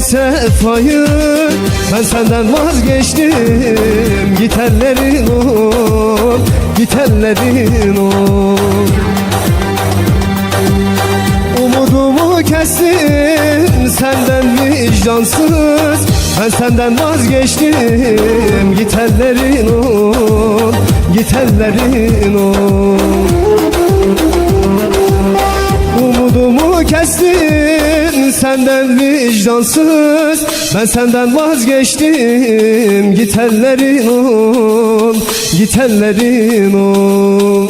sefayı Ben senden vazgeçtim. Git ellerin ol Git ellerin ol. Umudumu kestim senden vicdansız. Ben senden vazgeçtim Git ellerin ol Git ellerin ol. Umudumu kestin senden vicdansız. Ben senden vazgeçtim. Git ellerin ol Git ellerin ol.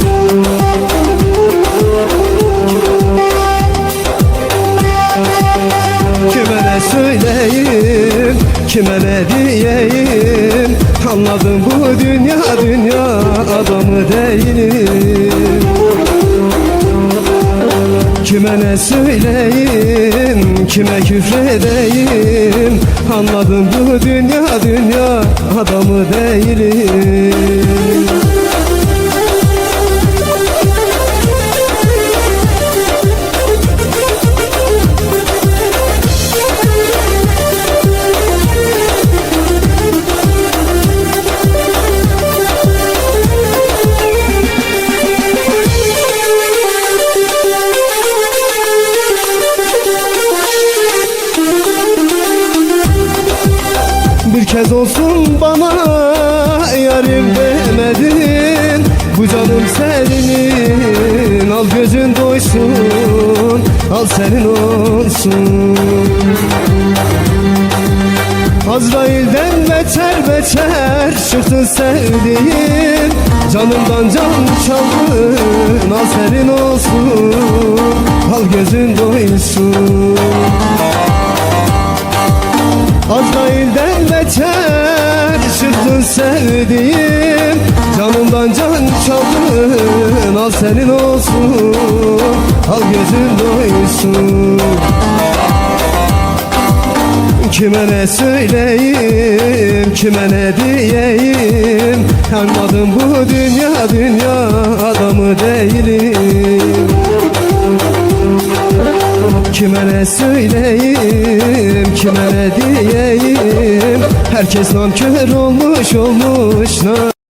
Kime ne söyleyeyim Kime ne diyeyim? Anladım bu dünya dünya adamı değilim. Kime ne söyleyeyim, kime küfredeyim? Anladım bu dünya dünya adamı değilim Kez olsun bana yarim demedin. Bu canım senin Al gözün doysun Al senin olsun. Azrail'den beter beter çıktın sevdiğim. Canımdan can çaldın Al senin olsun Al gözün doysun Azrail'den beter çıktın sevdiğim. Canımdan can çaldın Al senin olsun. Al gözün doysun. Kime ne söyleyeyim, kime ne diyeyim? Anladım bu Kime ne söyleyeyim, kime ne diyeyim? Herkes nankör olmuş olmuş na